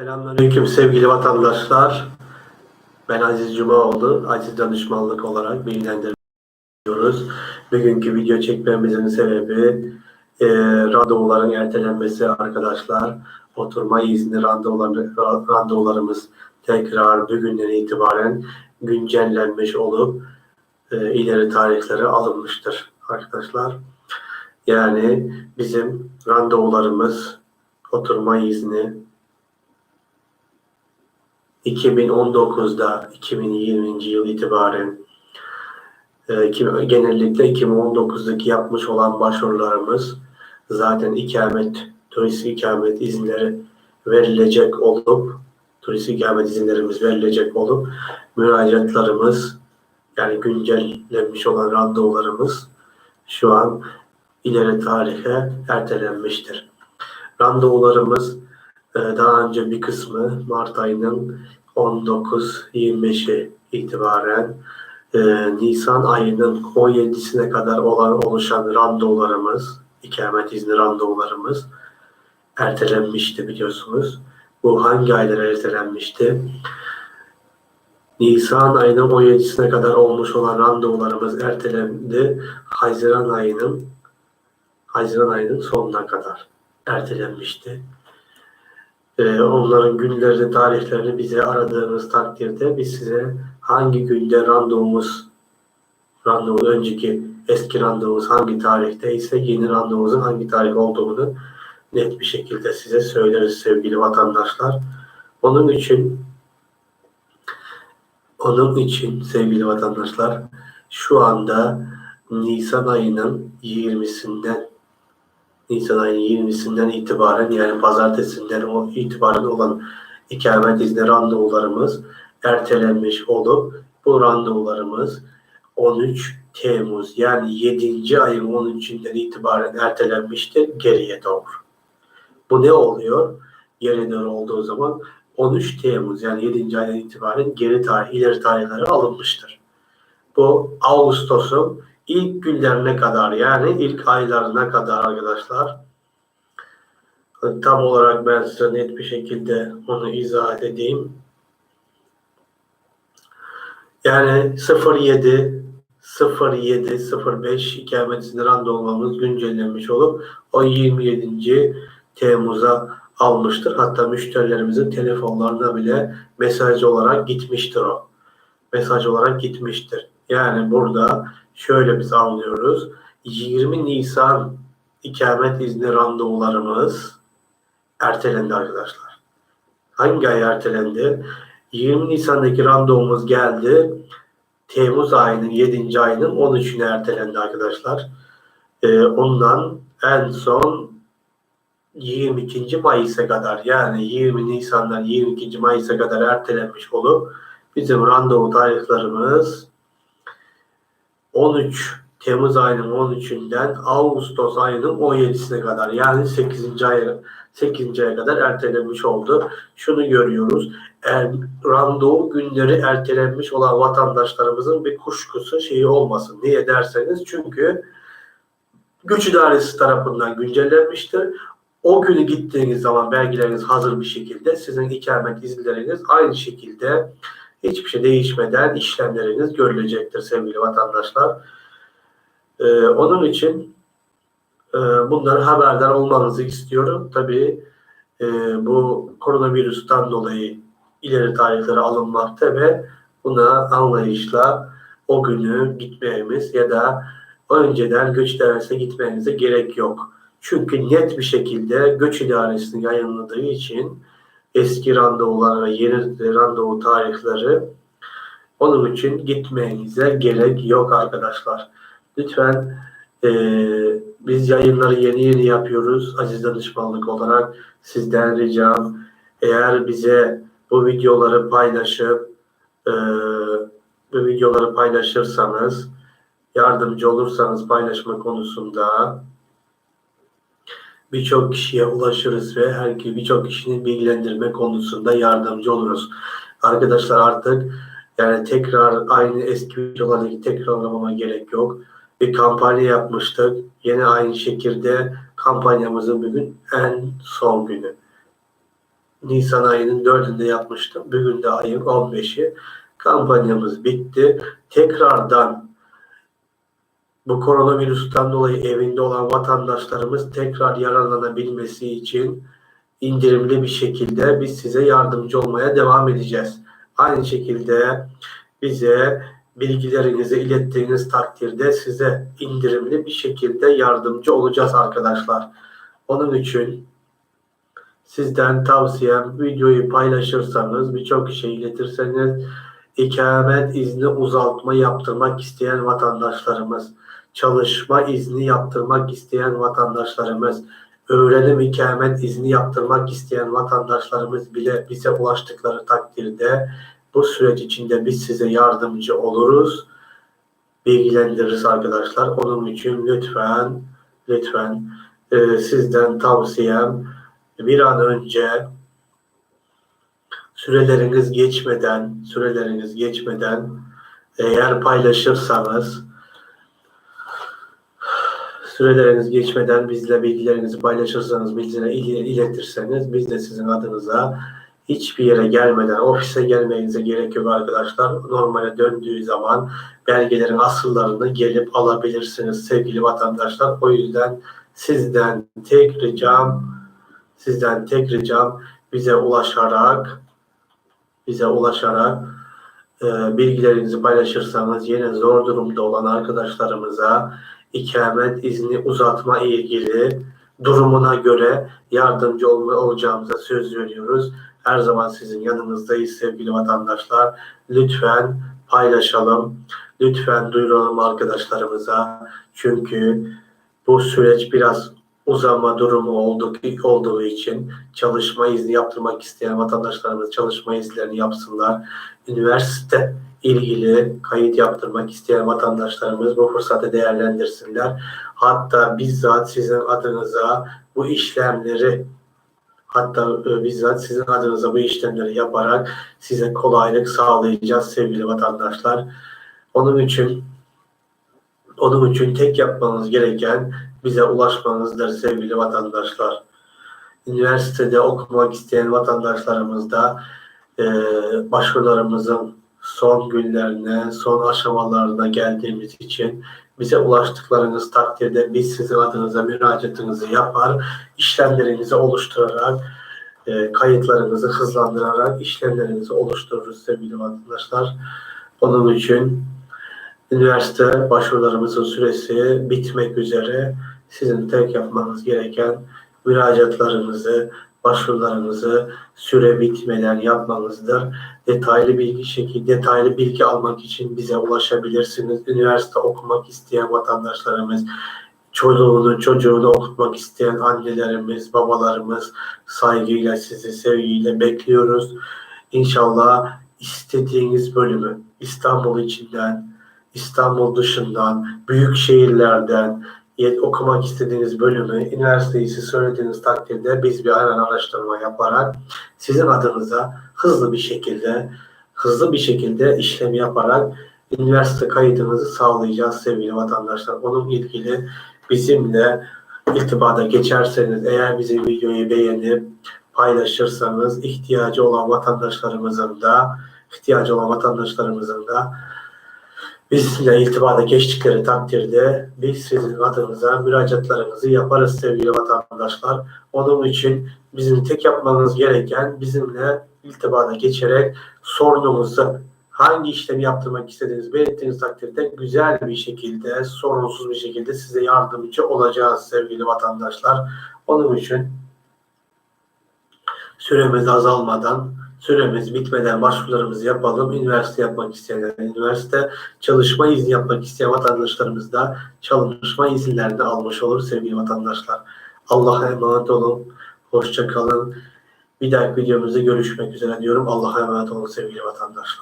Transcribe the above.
Selamünaleyküm sevgili vatandaşlar. Ben Aziz Cumaoğlu. Aziz danışmanlık olarak bilgilendiriyoruz. Bugünkü video çekmemizin sebebi e, randevuların ertelenmesi arkadaşlar. Oturma izni randevuları, randevularımız tekrar bugünden itibaren güncellenmiş olup e, ileri tarihlere alınmıştır arkadaşlar. Yani bizim randevularımız oturma izni 2019'da 2020. yıl itibaren e, genellikle 2019'daki yapmış olan başvurularımız zaten ikamet, turist ikamet izinleri verilecek olup turist ikamet izinlerimiz verilecek olup müracaatlarımız yani güncellenmiş olan randevularımız şu an ileri tarihe ertelenmiştir. Randevularımız ee, daha önce bir kısmı Mart ayının 19-25'i itibaren e, Nisan ayının 17'sine kadar olan oluşan randevularımız, ikamet izni randevularımız ertelenmişti biliyorsunuz. Bu hangi aylara ertelenmişti? Nisan ayının 17'sine kadar olmuş olan randevularımız ertelendi. Haziran ayının Haziran ayının sonuna kadar ertelenmişti. Ee, onların günlerini, tarihlerini bize aradığınız takdirde biz size hangi günde randevumuz, randevu önceki eski randevumuz hangi tarihteyse yeni randevumuzun hangi tarih olduğunu net bir şekilde size söyleriz sevgili vatandaşlar. Onun için onun için sevgili vatandaşlar şu anda Nisan ayının 20'sinden Nisan ayının 20'sinden itibaren yani pazartesinden o itibaren olan ikamet izni randevularımız ertelenmiş olup bu randevularımız 13 Temmuz yani 7. ayın 13'ünden itibaren ertelenmiştir geriye doğru. Bu ne oluyor? Geriye doğru olduğu zaman 13 Temmuz yani 7. aydan itibaren geri tarih, ileri tarihlere alınmıştır. Bu Ağustos'un ilk günlerine kadar yani ilk aylarına kadar arkadaşlar tam olarak ben size net bir şekilde onu izah edeyim. Yani 07 07 05 ikamet izni randevumuz güncellenmiş olup o 27. Temmuz'a almıştır. Hatta müşterilerimizin telefonlarına bile mesaj olarak gitmiştir o. Mesaj olarak gitmiştir. Yani burada şöyle biz anlıyoruz. 20 Nisan ikamet izni randevularımız ertelendi arkadaşlar. Hangi ay ertelendi? 20 Nisan'daki randevumuz geldi. Temmuz ayının 7. ayının 13'üne ertelendi arkadaşlar. Ee, ondan en son 22. Mayıs'a kadar yani 20 Nisan'dan 22. Mayıs'a kadar ertelenmiş olup bizim randevu tarihlerimiz 13 Temmuz ayının 13'ünden Ağustos ayının 17'sine kadar yani 8. ay 8. aya kadar ertelenmiş oldu. Şunu görüyoruz. Er, randevu günleri ertelenmiş olan vatandaşlarımızın bir kuşkusu şeyi olmasın. Niye derseniz çünkü Güç İdaresi tarafından güncellenmiştir. O günü gittiğiniz zaman belgeleriniz hazır bir şekilde sizin ikamet izinleriniz aynı şekilde hiçbir şey değişmeden işlemleriniz görülecektir sevgili vatandaşlar. Ee, onun için e, bunları haberdar olmanızı istiyorum. Tabii e, bu koronavirüsten dolayı ileri tarihlere alınmakta ve buna anlayışla o günü gitmeyemiz ya da önceden göç idaresine gitmenize gerek yok. Çünkü net bir şekilde göç idaresini yayınladığı için eski randevular ve yeni randevu tarihleri onun için gitmenize gerek yok arkadaşlar. Lütfen eee, biz yayınları yeni yeni yapıyoruz aziz danışmanlık olarak sizden ricam eğer bize bu videoları paylaşıp eee, bu videoları paylaşırsanız yardımcı olursanız paylaşma konusunda birçok kişiye ulaşırız ve her birçok kişinin bilgilendirme konusunda yardımcı oluruz. Arkadaşlar artık yani tekrar aynı eski videolardaki tekrarlamama gerek yok. Bir kampanya yapmıştık. Yine aynı şekilde kampanyamızın bugün en son günü. Nisan ayının 4'ünde yapmıştım. Bugün de ayın 15'i. Kampanyamız bitti. Tekrardan bu koronavirüsten dolayı evinde olan vatandaşlarımız tekrar yararlanabilmesi için indirimli bir şekilde biz size yardımcı olmaya devam edeceğiz. Aynı şekilde bize bilgilerinizi ilettiğiniz takdirde size indirimli bir şekilde yardımcı olacağız arkadaşlar. Onun için sizden tavsiyem videoyu paylaşırsanız birçok kişiye iletirseniz ikamet izni uzatma yaptırmak isteyen vatandaşlarımız, çalışma izni yaptırmak isteyen vatandaşlarımız, öğrenim ikamet izni yaptırmak isteyen vatandaşlarımız bile bize ulaştıkları takdirde bu süreç içinde biz size yardımcı oluruz, bilgilendiririz arkadaşlar. Onun için lütfen, lütfen e, sizden tavsiyem bir an önce süreleriniz geçmeden, süreleriniz geçmeden eğer paylaşırsanız süreleriniz geçmeden bizle bilgilerinizi paylaşırsanız, bizlere il- iletirseniz biz de sizin adınıza hiçbir yere gelmeden, ofise gelmenize gerek yok arkadaşlar. Normale döndüğü zaman belgelerin asıllarını gelip alabilirsiniz sevgili vatandaşlar. O yüzden sizden tek ricam, sizden tek ricam bize ulaşarak, bize ulaşarak e, bilgilerinizi paylaşırsanız yine zor durumda olan arkadaşlarımıza ikamet izni uzatma ilgili durumuna göre yardımcı olma, olacağımıza söz veriyoruz. Her zaman sizin yanınızdayız sevgili vatandaşlar. Lütfen paylaşalım. Lütfen duyuralım arkadaşlarımıza. Çünkü bu süreç biraz uzama durumu olduğu, olduğu için çalışma izni yaptırmak isteyen vatandaşlarımız çalışma izinlerini yapsınlar. Üniversite ilgili kayıt yaptırmak isteyen vatandaşlarımız bu fırsatı değerlendirsinler. Hatta bizzat sizin adınıza bu işlemleri hatta e, bizzat sizin adınıza bu işlemleri yaparak size kolaylık sağlayacağız sevgili vatandaşlar. Onun için onun için tek yapmanız gereken bize ulaşmanızdır sevgili vatandaşlar. Üniversitede okumak isteyen vatandaşlarımız da e, başvurularımızın son günlerine, son aşamalarına geldiğimiz için bize ulaştıklarınız takdirde biz sizin adınıza müracaatınızı yapar, işlemlerinizi oluşturarak, e, kayıtlarınızı hızlandırarak işlemlerinizi oluştururuz sevgili vatandaşlar. Onun için üniversite başvurularımızın süresi bitmek üzere. Sizin tek yapmanız gereken müracaatlarınızı, başvurularınızı süre bitmeden yapmanızdır. Detaylı bilgi şekilde detaylı bilgi almak için bize ulaşabilirsiniz. Üniversite okumak isteyen vatandaşlarımız, çocuğunu çocuğunu okutmak isteyen annelerimiz, babalarımız saygıyla sizi sevgiyle bekliyoruz. İnşallah istediğiniz bölümü İstanbul içinden, İstanbul dışından, büyük şehirlerden okumak istediğiniz bölümü, üniversiteyi siz söylediğiniz takdirde biz bir hemen araştırma yaparak sizin adınıza hızlı bir şekilde hızlı bir şekilde işlem yaparak üniversite kaydınızı sağlayacağız sevgili vatandaşlar. Onun ilgili bizimle irtibata geçerseniz eğer bizim videoyu beğenip paylaşırsanız ihtiyacı olan vatandaşlarımızın da ihtiyacı olan vatandaşlarımızın da bizimle irtibata geçtikleri takdirde biz sizin adınıza müracaatlarınızı yaparız sevgili vatandaşlar. Onun için bizim tek yapmanız gereken bizimle irtibata geçerek sorununuzu hangi işlemi yaptırmak istediğinizi belirttiğiniz takdirde güzel bir şekilde, sorunsuz bir şekilde size yardımcı olacağız sevgili vatandaşlar. Onun için süremiz azalmadan, süremiz bitmeden başvurularımızı yapalım. Üniversite yapmak isteyenler, üniversite çalışma izni yapmak isteyen vatandaşlarımız da çalışma izinlerini almış olur sevgili vatandaşlar. Allah'a emanet olun. Hoşça kalın. Bir dahaki videomuzda görüşmek üzere diyorum. Allah'a emanet olun sevgili vatandaşlar.